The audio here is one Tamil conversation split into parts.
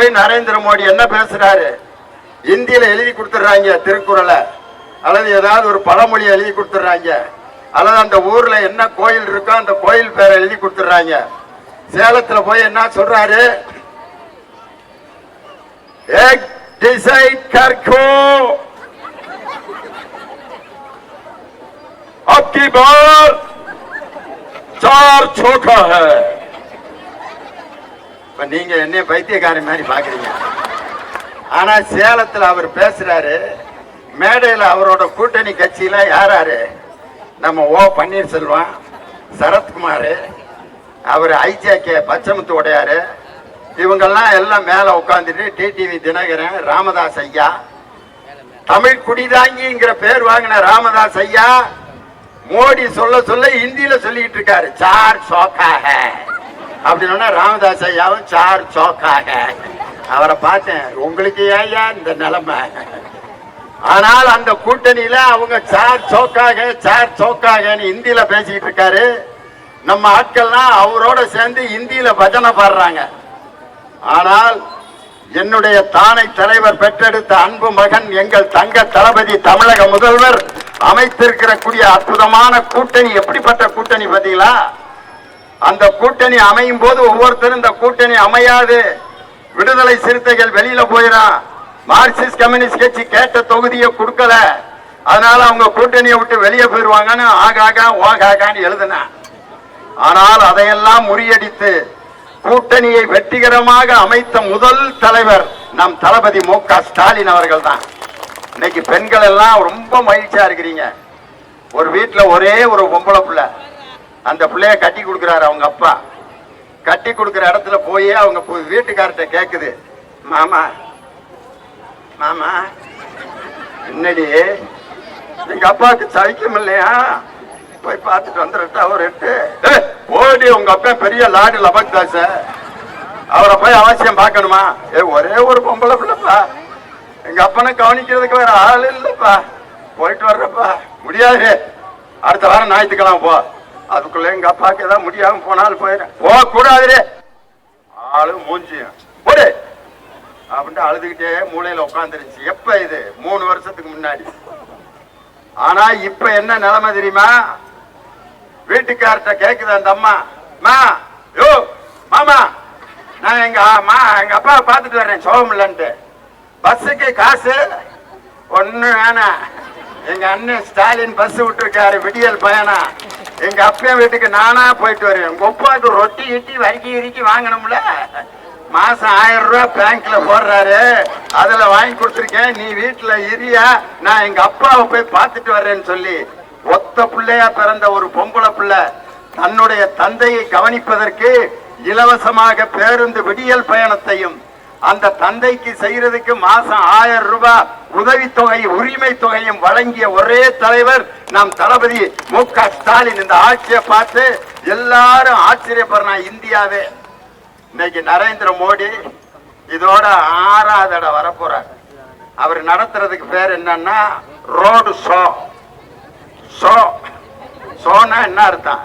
போய் நரேந்திர மோடி என்ன பேசுறாரு இந்தியில எழுதி கொடுத்துட்றாங்க திருக்குறளை அல்லது ஏதாவது ஒரு பழமொழி எழுதி கொடுத்துட்றாங்க அல்லது அந்த ஊர்ல என்ன கோயில் இருக்கோ அந்த கோயில் பேரை எழுதி கொடுத்துட்றாங்க சேலத்துல போய் என்ன சொல்றாரு एक डिसाइड कर को अब की बार चार छोटा है இப்போ நீங்கள் என்ன பைத்தியக்காரி மாதிரி பார்க்குறீங்க ஆனால் சேலத்தில் அவர் பேசுகிறாரு மேடையில் அவரோட கூட்டணி கட்சியில யாராரு? நம்ம ஓ பன்னீர்செல்வம் சரத்குமார் அவர் ஐஜேகே பச்சமுத்து உடையாரு. இவங்கெல்லாம் எல்லாம் மேலே உட்காந்துட்டு டிடிவி தினகரன் ராமதாஸ் ஐயா. தமிழ் குடிதாங்கிங்கிற பேர் வாங்கின ராமதாஸ் ஐயா மோடி சொல்ல சொல்ல ஹிந்தியில சொல்லிட்டு இருக்காரு. சார் சோக்காக அப்படின்னா ராமதாஸ் ஐயாவும் சார் சோக்காக. அவரை பார்த்தேன். உங்களுக்கு ஏயா இந்த நிலைமை? ஆனால் அந்த கூட்டணியில அவங்க சார் சோக்காக சார் சோக்காகன்னு இந்தியில பேசிக்கிட்டு இருக்காரு. நம்ம ஆட்கள்லாம் அவரோட சேர்ந்து இந்தியில பஜனை பாடுறாங்க. ஆனால் என்னுடைய தானை தலைவர் பெற்றெடுத்த அன்பு மகன் எங்கள் தங்க தளபதி தமிழக முதல்வர் அமைத்திருக்கிற கூடிய அற்புதமான கூட்டணி எப்படிப்பட்ட கூட்டணி பார்த்தீங்களா? அந்த கூட்டணி அமையும் போது ஒவ்வொருத்தரும் இந்த கூட்டணி அமையாது. விடுதலை சிறுத்தைகள் வெளியில போயிடும் மார்க்சிஸ்ட் கம்யூனிஸ்ட் கட்சி கேட்ட தொகுதியை கொடுக்கல. அதனால அவங்க கூட்டணியை விட்டு வெளியே போயிருவாங்கன்னு ஆகாக ஓகாகான்னு எழுதினேன் ஆனால் அதையெல்லாம் முறியடித்து கூட்டணியை வெற்றிகரமாக அமைத்த முதல் தலைவர் நம் தளபதி மு க ஸ்டாலின் அவர்கள் தான் இன்னைக்கு பெண்கள் எல்லாம் ரொம்ப மகிழ்ச்சியா இருக்கிறீங்க. ஒரு வீட்டில் ஒரே ஒரு பொம்பளை பிள்ளை. அந்த பிள்ளைய கட்டி கொடுக்குறாரு அவங்க அப்பா. கட்டி கொடுக்குற இடத்துல போய் அவங்க வீட்டுக்கார்ட்ட கேக்குது. மாமா மாமா என்னடி? எங்க அப்பாவுக்கு சவிக்கம் இல்லையா? போய் பார்த்துட்டு வந்துடட்டா ஒரு எட்டு. போடி ஓடி உங்க அப்பா பெரிய லாடு லபக் தாச அவரை போய் அவசியம் பார்க்கணுமா? ஏ ஒரே ஒரு பொம்பளை பிள்ளைப்பா. எங்க அப்பனை கவனிக்கிறதுக்கு வேற ஆள் இல்லப்பா. போயிட்டு வர்றப்பா. முடியாது. அடுத்த வாரம் ஞாயிற்றுக்கிழமை போ. அதுக்குள்ள எங்க அப்பாவுக்கு ஏதாவது முடியாம போனாலும் போயிடும் போக கூடாதுரே ஆளு மூஞ்சியும். போடு. அப்படின்ட்டு அழுதுகிட்டே மூளையில உட்காந்துருச்சு எப்ப இது? மூணு வருஷத்துக்கு முன்னாடி. ஆனா இப்ப என்ன நிலைமை தெரியுமா? வீட்டுக்கார்ட்ட கேக்குது அந்த அம்மா. மா யோ மாமா நான் எங்க மா எங்க அப்பாவை பார்த்துட்டு வர்றேன். சோகமில்லன்ட்டு. பஸ்ஸுக்கு காசு ஒண்ணு வேணாம். எங்க அண்ணன் ஸ்டாலின் பஸ் விட்டுருக்காரு விடியல் பயணம். எங்க அப்பா வீட்டுக்கு நானா போயிட்டு வரேன். உங்க அப்பாவுக்கு ரொட்டி இட்டி வரிக்கி இறுக்கி வாங்கணும்ல? மாசம் ஆயிரம் ரூபாய் பேங்க்ல போடுறாரு. அதுல வாங்கி கொடுத்துருக்கேன். நீ வீட்டுல இரியா நான் எங்க அப்பாவை போய் பார்த்துட்டு வர்றேன்னு சொல்லி. ஒத்த பிள்ளையா பிறந்த ஒரு பொம்பளை பிள்ளை தன்னுடைய தந்தையை கவனிப்பதற்கு இலவசமாக பேருந்து விடியல் பயணத்தையும் அந்த தந்தைக்கு செய்யறதுக்கு மாசம் ஆயிரம் ரூபாய் உதவித்தொகை உரிமை தொகையும் வழங்கிய ஒரே தலைவர் நம் தளபதி மு க ஸ்டாலின். இந்த ஆட்சியை பார்த்து எல்லாரும் ஆச்சரியப்படுறா இந்தியாவே. இன்னைக்கு நரேந்திர மோடி இதோட ஆறாவது இடம் வரப்போறார். அவர் நடத்துறதுக்கு பேர் என்னன்னா ரோடு ஷோ. ஷோ. ஷோனா என்ன அர்த்தம்?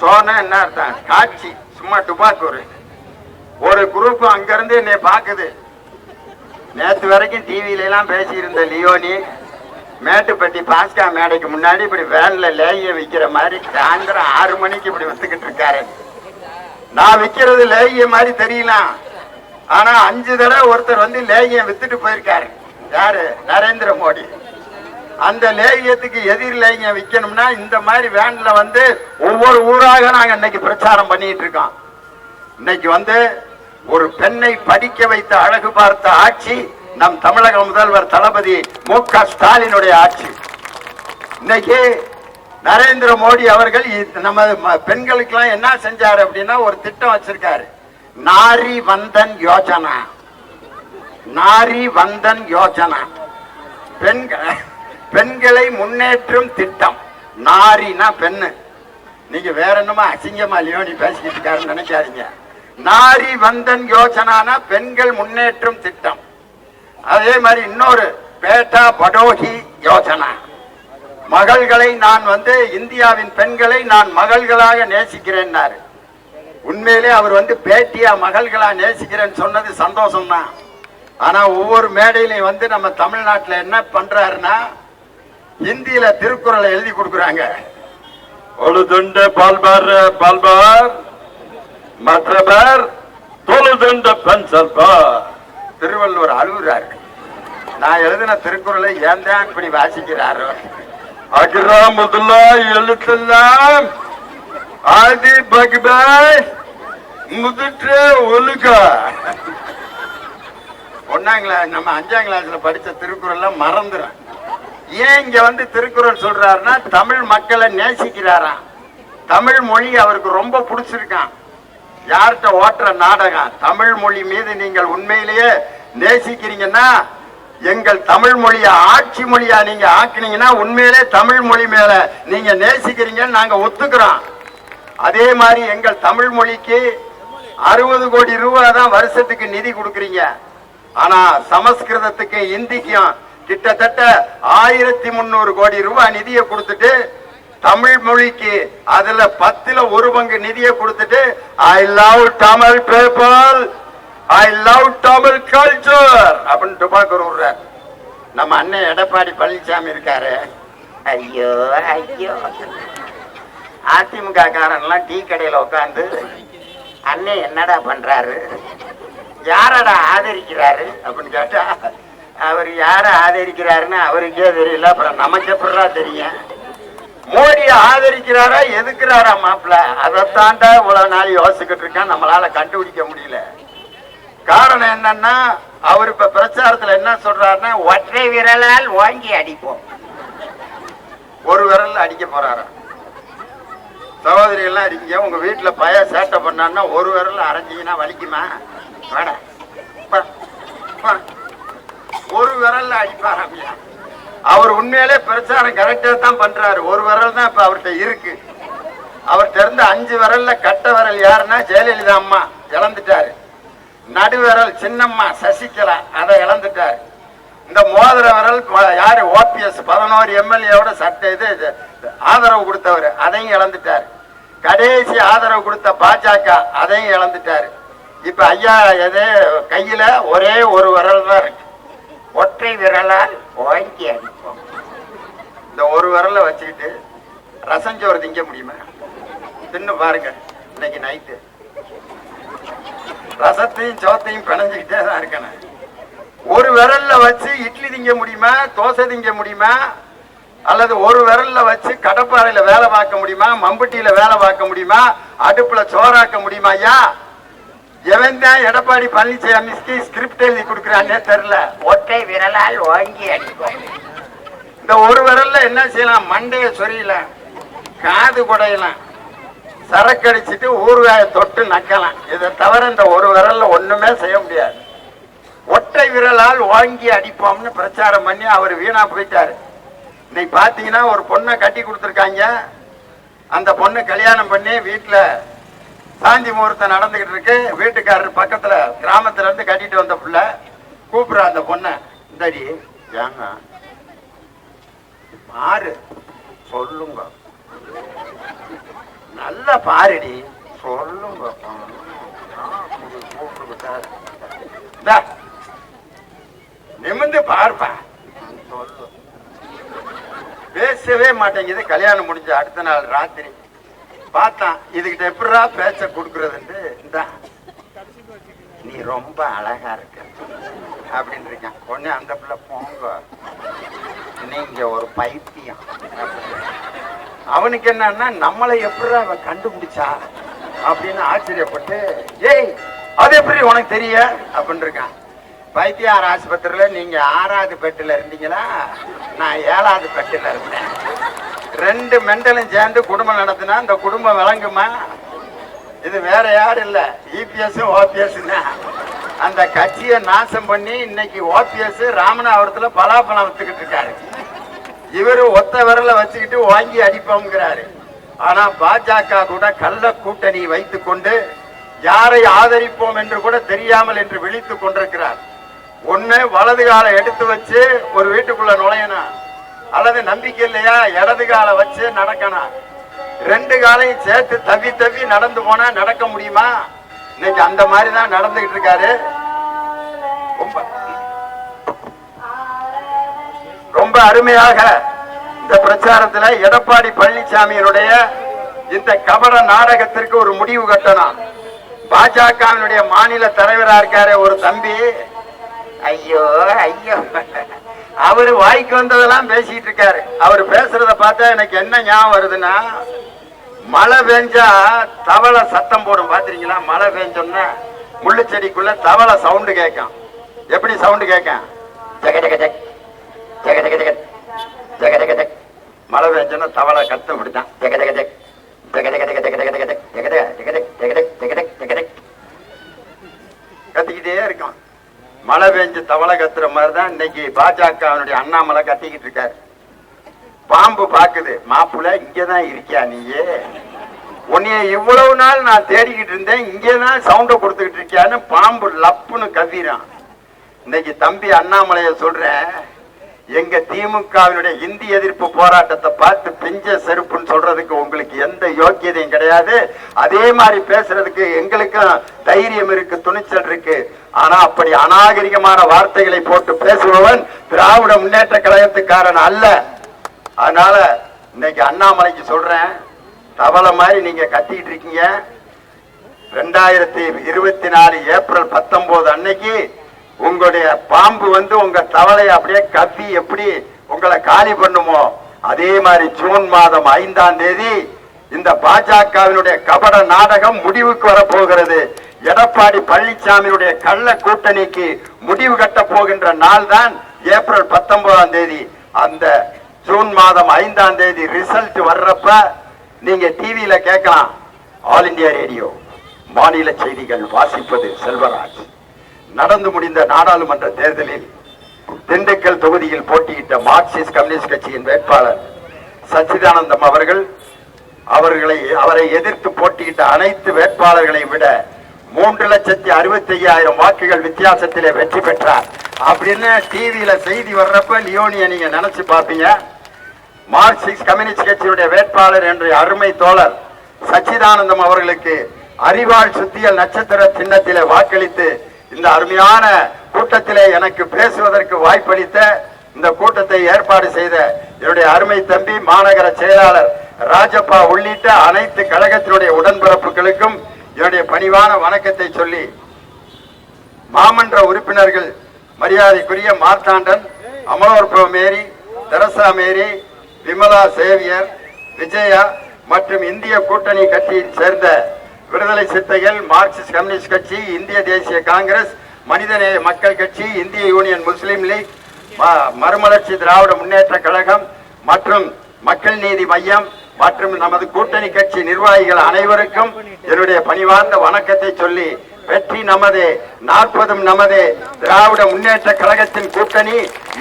ஷோனா என்ன அர்த்தம்? காட்சி. சும்மா துப்பாக்கூர் ஒரு குரூப் அங்கிருந்து என்னை பாக்குது நேத்து வரைக்கும் டிவில எல்லாம் பேசியிருந்த லியோனி மேட்டுப்பட்டி பாஸ்கா மேடைக்கு முன்னாடி இப்படி வேன்ல லேய விக்கிற மாதிரி சாயந்தரம் ஆறு மணிக்கு இப்படி வித்துக்கிட்டு இருக்காரு. நான் விக்கிறது லேய மாதிரி தெரியலாம் ஆனா அஞ்சு தடவை ஒருத்தர் வந்து லேகியம் வித்துட்டு போயிருக்காரு. யாரு? நரேந்திர மோடி. அந்த லேகியத்துக்கு எதிர் லேகியம் விற்கணும்னா இந்த மாதிரி வேன்ல வந்து ஒவ்வொரு ஊராக நாங்க இன்னைக்கு பிரச்சாரம் பண்ணிட்டு இருக்கோம். இன்னைக்கு வந்து ஒரு பெண்ணை படிக்க வைத்த அழகு பார்த்த ஆட்சி நம் தமிழக முதல்வர் தளபதி மு க ஸ்டாலினுடைய ஆட்சி. இன்னைக்கு நரேந்திர மோடி அவர்கள் நம்ம ம- பெண்களுக்கெல்லாம் என்ன செஞ்சாரு அப்படின்னா ஒரு திட்டம் வச்சிருக்காரு. நாரி வந்தன் யோஜனா. நாரி வந்தன் யோஜனா. பெண்கள் பெண்களை முன்னேற்றும் திட்டம். நாரினா பெண்ணு. நீங்க வேற என்னமா அசிங்கமா லியோனி பேசிக்கிட்டு இருக்காருன்னு நினைக்காதீங்க. நாரி வந்தன் யோஜனானா பெண்கள் முன்னேற்றும் திட்டம். அதே மாதிரி இன்னொரு பேட்டா படோகி யோஜனா. மகள்களை நான் வந்து இந்தியாவின் பெண்களை நான் மகள்களாக நேசிக்கிறேன்னாரு. உண்மையிலே அவர் வந்து பேட்டியா மகள்களா நேசிக்கிறேன்னு சொன்னது சந்தோஷம்தான் ஆனா ஒவ்வொரு மேடையிலையும் வந்து நம்ம தமிழ்நாட்டில் என்ன பண்றாருன்னா ஹிந்தியில திருக்குறளை எழுதி கொடுக்குறாங்க. ஒழுதுண்ட பால்பார் பால்பார். மற்றவர் தொழுதுண்ட பென்சல்பார் திருவள்ளுவர் அழுகுறாரு. நான் எழுதின திருக்குறளை ஏன் தான் இப்படி வாசிக்கிறாரோ? அகிராமதுல்லா எழுத்தெல்லாம் ஆதி பகிபாய் முதிற்ற ஒழுக. ஒன்னாம் கிளாஸ் நம்ம அஞ்சாம் கிளாஸ்ல படிச்ச திருக்குறள்லாம் மறந்துடும் ஏன் இங்க வந்து திருக்குறள் சொல்றாருன்னா தமிழ் மக்களை நேசிக்கிறாராம். தமிழ் மொழி அவருக்கு ரொம்ப பிடிச்சிருக்கான் யார்கிட்ட ஓட்டுற நாடகம்? தமிழ் மொழி மீது நீங்கள் உண்மையிலேயே நேசிக்கிறீங்கன்னா எங்கள் தமிழ் மொழியை ஆட்சி மொழியா நீங்க ஆக்கினீங்கன்னா உண்மையிலே தமிழ் மொழி மேல நீங்க நேசிக்கிறீங்கன்னு நாங்க ஒத்துக்கிறோம். அதே மாதிரி எங்கள் தமிழ் மொழிக்கு அறுபது கோடி ரூபாய் தான் வருஷத்துக்கு நிதி கொடுக்குறீங்க. ஆனா சமஸ்கிருதத்துக்கு இந்திக்கும் கிட்டத்தட்ட ஆயிரத்தி முந்நூறு கோடி ரூபாய் நிதியை கொடுத்துட்டு தமிழ் மொழிக்கு அதுல பத்துல ஒரு பங்கு நிதியை கொடுத்துட்டு I love Tamil paper I love Tamil culture அப்படின்னு டுபாக்கூர் விடுறார் நம்ம அண்ணன் எடப்பாடி பழனிசாமி இருக்காரு. ஐயோ ஐயோ. அதிமுக காரன்லாம் டீ கடையில உட்காந்து அண்ணே என்னடா பண்றாரு? யாரடா ஆதரிக்கிறாரு? அப்படின்னு கேட்டா அவர் யார ஆதரிக்கிறாருன்னு அவருக்கே தெரியல. அப்புறம் நமக்கு எப்படா தெரியும்? மோடியை ஆதரிக்கிறாரா எதுக்குறாரா மாப்பிள்ள? அதைத்தாண்டா இவ்வளவு நாள் யோசிச்சுக்கிட்டு இருக்கேன். நம்மளால கண்டுபிடிக்க முடியல. காரணம் என்னன்னா அவர் இப்ப பிரச்சாரத்துல என்ன சொல்றாருன்னா ஒற்றை விரலால் வாங்கி அடிப்போம். ஒரு விரல்ல அடிக்க போறாரா? சகோதரி எல்லாம் இருக்கீங்க உங்க வீட்டுல பய சேட்டை பண்ணான்னா ஒரு விரல்ல அரைஞ்சீங்கன்னா வலிக்குமா? வேட ஒரு விரல்ல அடிப்பாராமியா அவர் உண்மையிலே பிரச்சாரம் கரெக்டா தான் பண்றாரு. ஒரு விரல் தான் இப்ப அவர்கிட்ட இருக்கு. அவர் தெரிந்த அஞ்சு விரல்ல கட்ட விரல் யாருன்னா ஜெயலலிதா அம்மா இழந்துட்டாரு. நடுவிரல் சின்னம்மா சசிகலா அதை இழந்துட்டாரு. இந்த மோதிர விரல் யாரு? ஓபிஎஸ் பதினோரு எம்எல்ஏவோட சட்ட இது இது, ஆதரவு கொடுத்தவர் அதையும் இழந்துட்டார். கடைசி ஆதரவு கொடுத்த பாஜக அதையும் இழந்துட்டாரு. இப்ப ஐயா எது கையில ஒரே ஒரு விரல் தான் இருக்கு. ஒற்றை விரலால் வாங்கி அடிப்போம். இந்த ஒரு விரலை வச்சுக்கிட்டு ரசஞ்சோறு திங்க முடியுமா? தின்னு பாருங்க இன்னைக்கு நைட்டு ரசத்தையும் சோத்தையும் பிணைஞ்சுக்கிட்டே தான் இருக்கணும். ஒரு விரல்ல வச்சு இட்லி திங்க முடியுமா? தோசை திங்க முடியுமா? அல்லது ஒரு விரல்ல வச்சு கடப்பாறையில வேலை பார்க்க முடியுமா? மம்பட்டியில வேலை பார்க்க முடியுமா? அடுப்புல சோறாக்க முடியுமா? ஐயா எவன் தான் எடப்பாடி பழனிசாமிக்கு ஸ்கிரிப்ட் எழுதி கொடுக்குறானே தெரியல. ஒற்றை விரலால் வாங்கி அடிப்போம் இந்த ஒரு விரல்ல என்ன செய்யலாம்? மண்டைய சொரியலாம் காது குடையலாம் சரக்கு அடிச்சிட்டு ஊறுகாய தொட்டு நக்கலாம். இதை தவிர இந்த ஒரு விரல்ல ஒண்ணுமே செய்ய முடியாது. ஒற்றை விரலால் வாங்கி அடிப்போம்னு பிரச்சாரம் பண்ணி அவர் வீணா போயிட்டாரு. இன்னைக்கு பாத்தீங்கன்னா ஒரு பொண்ணை கட்டி கொடுத்துருக்காங்க. அந்த பொண்ணு கல்யாணம் பண்ணி வீட்டுல சாந்தி முகூர்த்தம் நடந்துகிட்டு இருக்கு. வீட்டுக்காரர் பக்கத்துல கிராமத்துல இருந்து கட்டிட்டு வந்த புள்ள கூப்பிடுற அந்த பொண்ணை. இந்தடி. ஏங்க பாரு சொல்லுங்க. நல்லா பாருடி சொல்லுங்க. நிமிந்து நிமிர்ந்து பார்ப்பா. சொல்லு. பேசவே மாட்டேங்குது. கல்யாணம் முடிஞ்ச அடுத்த நாள் ராத்திரி. பார்த்தான் இதுகிட்ட எப்படிடா பேச்ச கொடுக்கறதுன்ட்டு இந்தா. நீ ரொம்ப அழகா இருக்க. அப்படின்னு இருக்கான் உடனே அந்த பிள்ளை போங்க. நீங்க ஒரு பைத்தியம். அவனுக்கு என்னன்னா நம்மளை எப்படி அவன் கண்டுபிடிச்சா அப்படின்னு ஆச்சரியப்பட்டு ஏய் அது எப்படி உனக்கு தெரிய? அப்படின்னு இருக்கான் பைத்தியார் ஆஸ்பத்திரியில நீங்க ஆறாவது பெட்டில் இருந்தீங்களா? நான் ஏழாவது பெட்டில் இருந்தேன். ரெண்டு மெண்டலும் சேர்ந்து குடும்பம் நடத்தினா இந்த குடும்பம் விளங்குமா? இது வேற யாரும் இல்ல. இபிஎஸ் ஓபிஎஸ் அந்த கட்சியை நாசம் பண்ணி இன்னைக்கு ஓபிஎஸ் ராமநாதபுரத்தில் பலாப்பழம் வித்துக்கிட்டு இருக்காரு. இவரு ஒத்த விரலை வச்சுக்கிட்டு வாங்கி அடிப்போங்கிறாரு ஆனா பாஜக கூட கள்ள கூட்டணி வைத்துக் கொண்டு யாரை ஆதரிப்போம் என்று கூட தெரியாமல் என்று விழித்துக் கொண்டிருக்கிறார். ஒன்னு வலது காலை எடுத்து வச்சு ஒரு வீட்டுக்குள்ள நுழையணும். அல்லது நம்பிக்கை இல்லையா? இடது காலை வச்சு நடக்கணும். ரெண்டு காலையும் சேர்த்து தவி தவி நடந்து போனா நடக்க முடியுமா? இன்னைக்கு அந்த மாதிரி தான் நடந்துகிட்டு இருக்காரு. ரொம்ப ரொம்ப அருமையாக இந்த பிரச்சாரத்துல எடப்பாடி பழனிசாமியினுடைய இந்த கபட நாடகத்திற்கு ஒரு முடிவு கட்டணும். பாஜகவினுடைய மாநில தலைவரா இருக்காரு ஒரு தம்பி. ஐயோ ஐயோ. அவரு வாய்க்கு வந்ததெல்லாம் பேசிட்டு இருக்காரு. அவர் பேசுறத பார்த்தா எனக்கு என்ன ஞாபகம் வருதுன்னா மழை பெஞ்சா தவளை சத்தம் போடும் பாத்திரீங்களா மழை பெஞ்சோம்னா முள்ளு செடிக்குள்ள தவளை சவுண்டு கேட்கும். எப்படி சவுண்டு கேட்கும்? ஜக ஜக ஜக் ஜக மழை பெஞ்சோன்னா தவளை கத்தம் இப்படிதான் ஜக ஜக ஜக ஜக ஜக ஜக ஜக் ஜக ஜக ஜக ஜக் ஜக ஜக் ஜக ஜக் ஜக ஜக் கத்திக்கிட்டே இருக்கும் மழை பெஞ்சு தவளை கத்துற மாதிரி தான் இன்னைக்கு பாஜகவினுடைய அண்ணாமலை கத்திக்கிட்டு இருக்காரு. பாம்பு பாக்குது. மாப்பிள்ள இங்கதான் இருக்கியா நீயே? உன்னைய இவ்வளவு நாள் நான் தேடிக்கிட்டு இருந்தேன். இங்கேதான் சவுண்ட கொடுத்துக்கிட்டு இருக்கியான்னு பாம்பு லப்புன்னு கவிறான் இன்னைக்கு தம்பி அண்ணாமலைய சொல்றேன். எங்க திமுகவினுடைய இந்தி எதிர்ப்பு போராட்டத்தை பார்த்து பிஞ்ச செருப்புன்னு சொல்றதுக்கு உங்களுக்கு எந்த யோக்கியதையும் கிடையாது. அதே மாதிரி பேசுறதுக்கு எங்களுக்கும் தைரியம் இருக்கு துணிச்சல் இருக்கு. ஆனா அப்படி அநாகரிகமான வார்த்தைகளை போட்டு பேசுபவன் திராவிட முன்னேற்ற கழகத்துக்காரன் அல்ல. அதனால இன்னைக்கு அண்ணாமலைக்கு சொல்றேன் தவளை மாதிரி நீங்க கத்திக்கிட்டு இருக்கீங்க. ரெண்டாயிரத்தி இருபத்தி நாலு ஏப்ரல் பத்தொன்பது அன்னைக்கு உங்களுடைய பாம்பு வந்து உங்க தவளையை அப்படியே கத்தி எப்படி உங்களை காலி பண்ணுமோ அதே மாதிரி ஜூன் மாதம் ஐந்தாம் தேதி இந்த பாஜகவினுடைய கபட நாடகம் முடிவுக்கு வரப்போகிறது. எடப்பாடி பழனிசாமியுடைய கள்ள கூட்டணிக்கு முடிவு கட்ட போகின்ற நாள் தான் ஏப்ரல் பத்தொன்பதாம் தேதி. அந்த ஜூன் மாதம் ஐந்தாம் தேதி ரிசல்ட் வர்றப்ப நீங்க டிவியில கேட்கலாம். ஆல் இந்தியா ரேடியோ மாநில செய்திகள் வாசிப்பது செல்வராஜ். நடந்து முடிந்த நாடாளுமன்ற தேர்தலில் திண்டுக்கல் தொகுதியில் போட்டியிட்ட மார்க்சிஸ்ட் கம்யூனிஸ்ட் கட்சியின் வேட்பாளர் சச்சிதானந்தம் அவர்கள் அவர்களை அவரை எதிர்த்து போட்டியிட்ட அனைத்து வேட்பாளர்களை விட மூன்று லட்சத்தி அறுபத்தி ஐயாயிரம் வாக்குகள் வித்தியாசத்திலே வெற்றி பெற்றார். அப்படின்னு டிவியில செய்தி வர்றப்ப லியோனிய நீங்க நினைச்சு பார்ப்பீங்க. மார்க்சிஸ்ட் கம்யூனிஸ்ட் கட்சியுடைய வேட்பாளர் என்ற அருமை தோழர் சச்சிதானந்தம் அவர்களுக்கு அறிவாள் சுத்தியல் நட்சத்திர சின்னத்திலே வாக்களித்து இந்த அருமையான கூட்டத்திலே எனக்கு பேசுவதற்கு வாய்ப்பளித்த இந்த கூட்டத்தை ஏற்பாடு செய்த என்னுடைய அருமை தம்பி மாநகர செயலாளர் ராஜப்பா உள்ளிட்ட அனைத்து கழகத்தினுடைய உடன்பிறப்புகளுக்கும் என்னுடைய பணிவான வணக்கத்தை சொல்லி மாமன்ற உறுப்பினர்கள் மரியாதைக்குரிய Marthandan Amalorpava Mary Teresa Mary Vimala Xavier Vijaya மற்றும் இந்திய கூட்டணி கட்சியை சேர்ந்த விடுதலை சித்தைகள் மார்க்சிஸ்ட் கம்யூனிஸ்ட் கட்சி இந்திய தேசிய காங்கிரஸ் மனிதநேய மக்கள் கட்சி இந்திய யூனியன் முஸ்லீம் லீக் மறுமலர்ச்சி திராவிட முன்னேற்ற கழகம் மற்றும் மக்கள் நீதி மையம் மற்றும் நமது கூட்டணி கட்சி நிர்வாகிகள் அனைவருக்கும் என்னுடைய பணிவார்ந்த வணக்கத்தை சொல்லி வெற்றி நமது நாற்பதும் நமது. திராவிட முன்னேற்ற கழகத்தின் கூட்டணி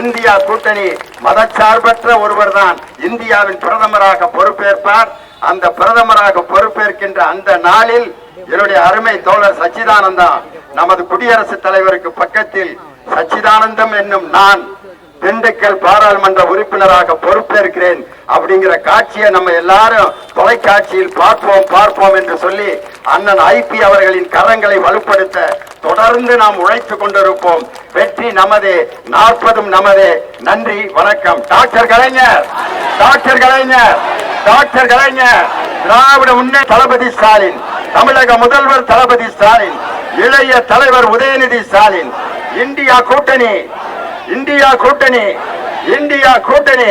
இந்தியா கூட்டணி மதச்சார்பற்ற ஒருவர்தான் இந்தியாவின் பிரதமராக பொறுப்பேற்பார். அந்த பிரதமராக பொறுப்பேற்கின்ற அந்த நாளில் என்னுடைய அருமை தோழர் சச்சிதானந்தம் நமது குடியரசுத் தலைவருக்கு பக்கத்தில் சச்சிதானந்தம் என்னும் நான் திண்டுக்கல் பாராளுமன்ற உறுப்பினராக பொறுப்பேற்கிறேன் அப்படிங்கிற காட்சியை நம்ம எல்லாரும் தொலைக்காட்சியில் பார்ப்போம் பார்ப்போம் என்று சொல்லி அண்ணன் ஐபி அவர்களின் கரங்களை வலுப்படுத்த தொடர்ந்து நாம் உழைத்துக் கொண்டிருப்போம். வெற்றி நமதே நாற்பதும் நமதே. நன்றி வணக்கம். Doctor Kalaignar doctor Kalaignar doctor Kalaignar. Dravida முன்னே தளபதி ஸ்டாலின் தமிழக முதல்வர் தளபதி ஸ்டாலின் இளைய தலைவர் உதயநிதி ஸ்டாலின் இந்தியா கூட்டணி. இந்தியா கூட்டணி இந்தியா கூட்டணி